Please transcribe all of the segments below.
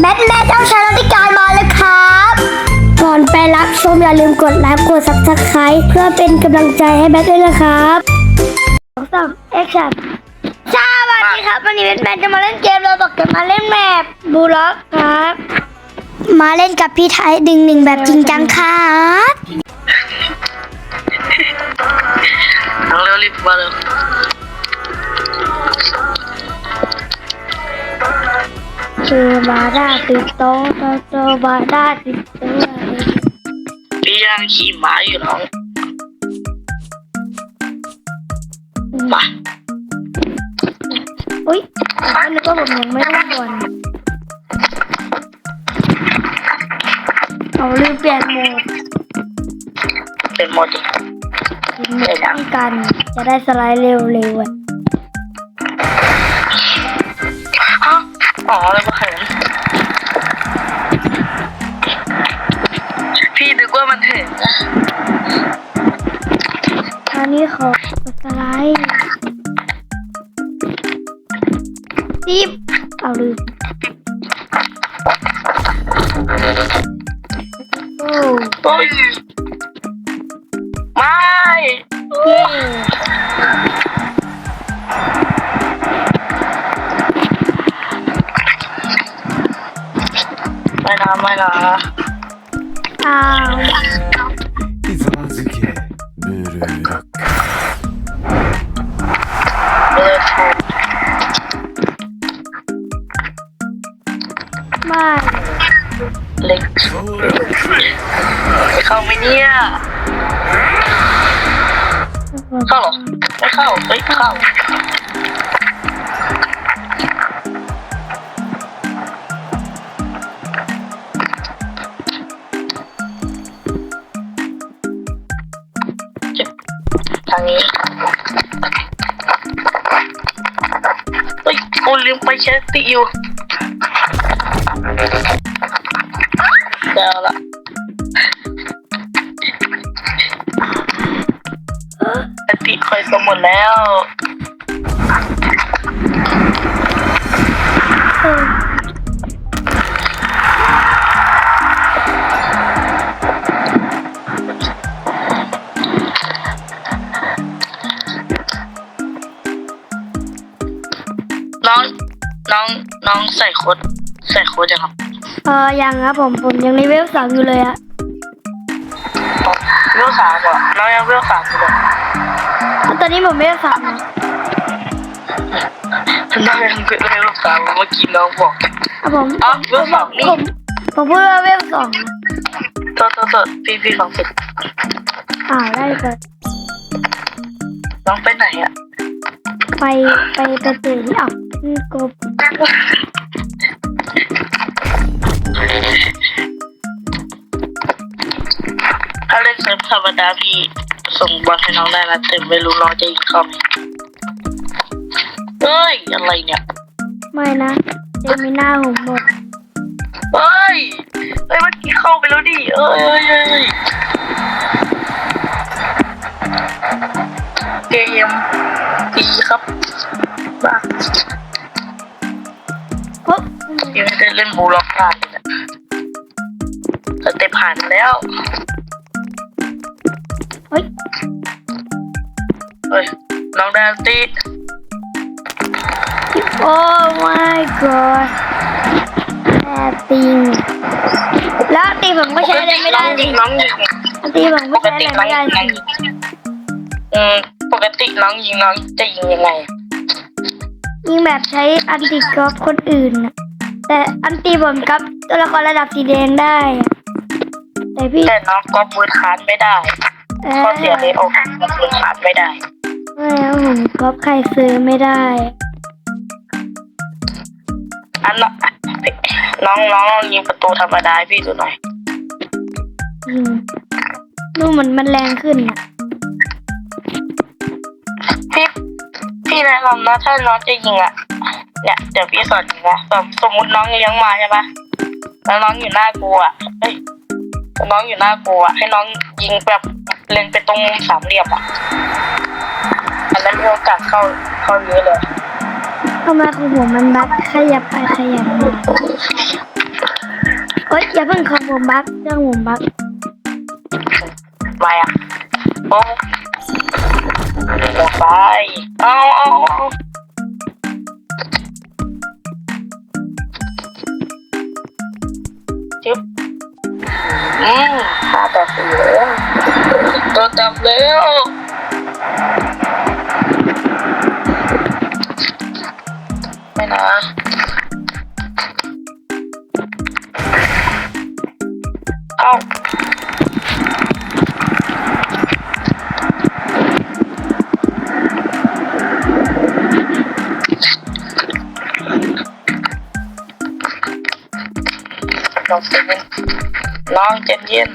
แบทแม่เจ้าชายรัติการมาแล้วครับ ก่อนไปรับชมอย่าลืมกดไลค์กดซับสไครต์เพื่อเป็นกำลังใจให้แบทด้วยนะครับสองสามแอคชั่นสวัสดีครับวันนี้แบทแมนจะมาเล่นเกมเราบอกจะมาเล่นแมปบูล็อกครับ มาเล่นกับพี่ไทยดึงหนึ่งแบบจริงจังครับเร็วรีบมาเร็ว เจอบาดาติดโตะโตะโตะบาดาติดโตะพี่ยังขี่ม้าอยู่น้องมาอุ้ยผมนึกว่าผมยังไม่ได้ก่อนเอาลืมเปลี่ยนโหมดเป็นโมดิไม่ต้องกัน จะได้สไลด์เร็วๆอะฮะอ๋อแล้วก็ ขอสไลด์ซิบเอาลืมโอ้โอ้ยไม่เย้ไม่นะไม่นะอ้าว เข้าไหมเนี่ย เข้าเหรอไม่เข้าเฮ้ยเข้าทางนี้เฮ้ยกูลืมไปเช็คติอยู่เดี๋ยวละ ติคอยสมหมดแล้วเออน้องน้องน้องใส่โค้ดใส่โค้ดยังครับ เออยังครับผมผมยังเลเวลสองอยู่เลยอะเวลสามเหรอน้องยังเวลสามอยู่เลย ตอนนี้ผมเลเวลสามนะน้องยังเวลสามเมื่อกี้น้องบอกอะผมอ้าวเวลสองนี่ผมผมพูดว่าเวลสองนะโทษโทษโทษพี่พี่ลองฝึกอ่าวได้เลยน้องไปไหนอะไปไปไปตื่นอะอืมกบถ้าเล่นเซิร์ฟธรรมดาพี่ ส่งบอลให้น้องได้นะแต่ไม่รู้น้องจะยิงเข้าไหมเฮ้ย อะไรเนี่ยไม่นะเจมิน่าผมหมดเฮ้ยเฮ้ยเมื่อกี้เข้าไปแล้วดิเอ้ยเอ้ยเอ้ยเกมดีครับบ้าปุ๊บยังไม่ได้เล่นบูล็อกได้เลยนะสเต็ปผ่านแล้ว เฮ้ยน้องแดนตีโอ้ my god แอร์ติงแล้วตีผมก็ใช้อะไรไม่ได้น้องสิยิงน้องยิงตีผมปก็กใช้ติอะไรน้องไม่ได้ยิงน้องสิยิงอืมปกติน้องยิงน้องจะยิงยังไงยิงแบบใช้อันติกอล์ฟคนอื่นน่ะแต่อันตีผมกับตัวละครระดับสีแดงได้อะแต่พี่แต่น้องก็มือคานไม่ได้เอข้อเสียเลยโอ้มือคานไม่ได้ ไม่เอาผมก๊อปใครซื้อไม่ได้อันน้องน้องน้องลองยิงประตูธรรมดาให้พี่ดูหน่อย อืมดูเหมือนมันแรงขึ้นอะ พี่พี่แนะนำนะถ้าน้องจะยิงอะเนี่ยเดี๋ยวพี่สอนยิงนะสมสมมติน้องเลี้ยงมาใช่ปะแล้วน้องอยู่หน้ากูอะเฮ้ยน้องอยู่หน้ากูอะให้น้องยิงแบบเล็งไปตรงมุมสามเหลี่ยมอะ อันนั้นมีโอกาสเข้าเข้าเยอะเลยทำไมของผมมันบักขยับไปขยับมาอย่าเพิ่งของผมบักเรื่องผมบักมาอะโอ้ลงไปเอาเอาเอาจึ๊บอืมห้าต่อสี่แล้วตัวจับแล้ว ไม่นะเอ้าน้องเย็นน้องเย็นเย็น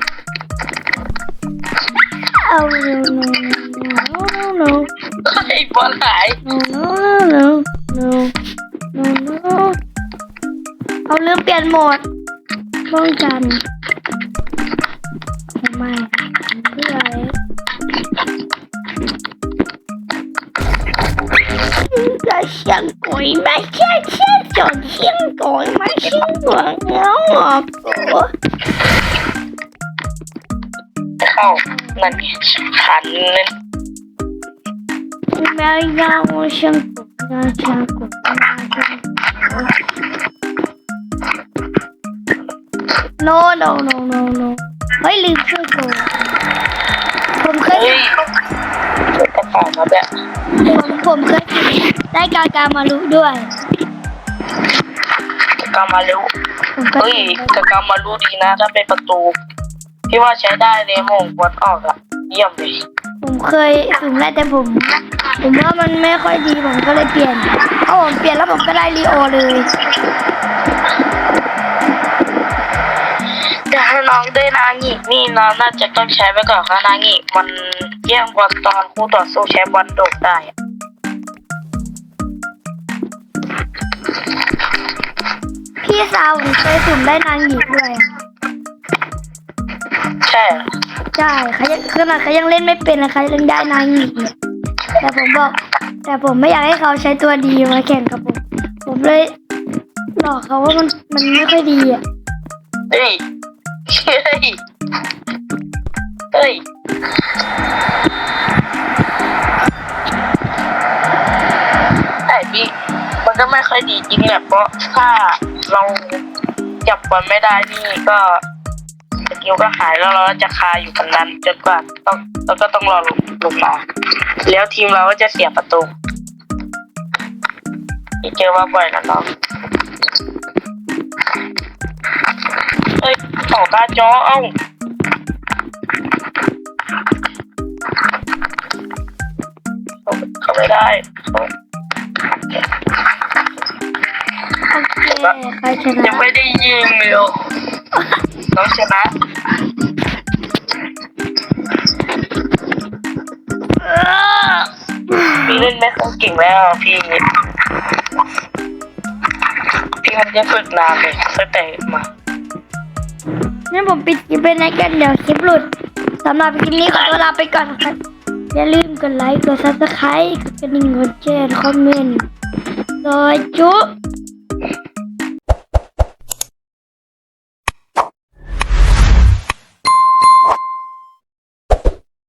เอาลืมเปลี่ยนโหมดป้องกันทำไมเพื่ออะไรจะเสียงกุยไม่ใช่เสียงจนเสียงกุยไม่ใช่หัวเงาหอกตัวเข้านั่นขันนั่นแมวยาวเสียงกุยงาเสียงกุย งาเสียงกุย no no no no no เฮ้ยลืมช่วยกูผมเคยเฮ้ยกระเป๋ามาแบบผมผมเคยได้กากามารุด้วยกากามารู้ผมก็เฮ้ยกากามารู้ดีนะ ถ้าเป็นประตู พี่ว่าใช้ได้เลยโมงวัดออกอะเยี่ยมเลย ผมเคยสุ่มได้แต่ผม ผมว่ามันไม่ค่อยดีผมก็เลยเปลี่ยนเอาผมเปลี่ยนแล้วผมก็ได้รีโอเลยแต่ถ้าน้องได้นางินี่น้องน่าจะต้องใช้ไปก่อนค่ะนางิมันแย่งบอลตอนคู่ต่อสู้ใช้บอลโดดได้อะพี่สาวผมเคยสุ่มได้นางหญิงด้วย ใช่เหรอ ใช่เขายังขนาดเขายังเล่นไม่เป็นนะเขายังได้นางหญิงเลยแต่ผมบอก แต่ผมไม่อยากให้เขาใช้ตัวดีมาแข่งกับผม ผมเลยหลอกเขาว่ามันมันไม่ค่อยดีอะเฮ้ยเฮ้ยเฮ้ยแต่พี่มันก็ไม่ค่อยดีจริงแหละเพราะถ้าเราจับบอลไม่ได้นี่ก็ สกิลก็หายแล้วเราก็จะคาอยู่กันนั้นจนกว่าต้องแล้วก็ต้องรอลงลงมา แล้วทีมเราก็จะเสียประตูพี่เจอว่าบ่อยนะน้องเฮ้ยต่อตาจอเอ้าเข้าเข้าไม่ได้เข้าโอเคใครชยันะงไม่ได้ยิงเลย อะน้องชนะพี่เล่นไม่ค่อยเก่งแล้วพี่ พี่มันจะฝึกนานเลยตั้งแต่มางั้นผมปิดคลิปไปนะกันเดี๋ยวคลิปหลุดสำหรับคลิปนี้ขอตัวลาไปก่อนครับอย่าลืมกดไลค์ กดซับสไครต์กดกระดิ่งกดแชร์คอมเมนต์โดยจุ๊บ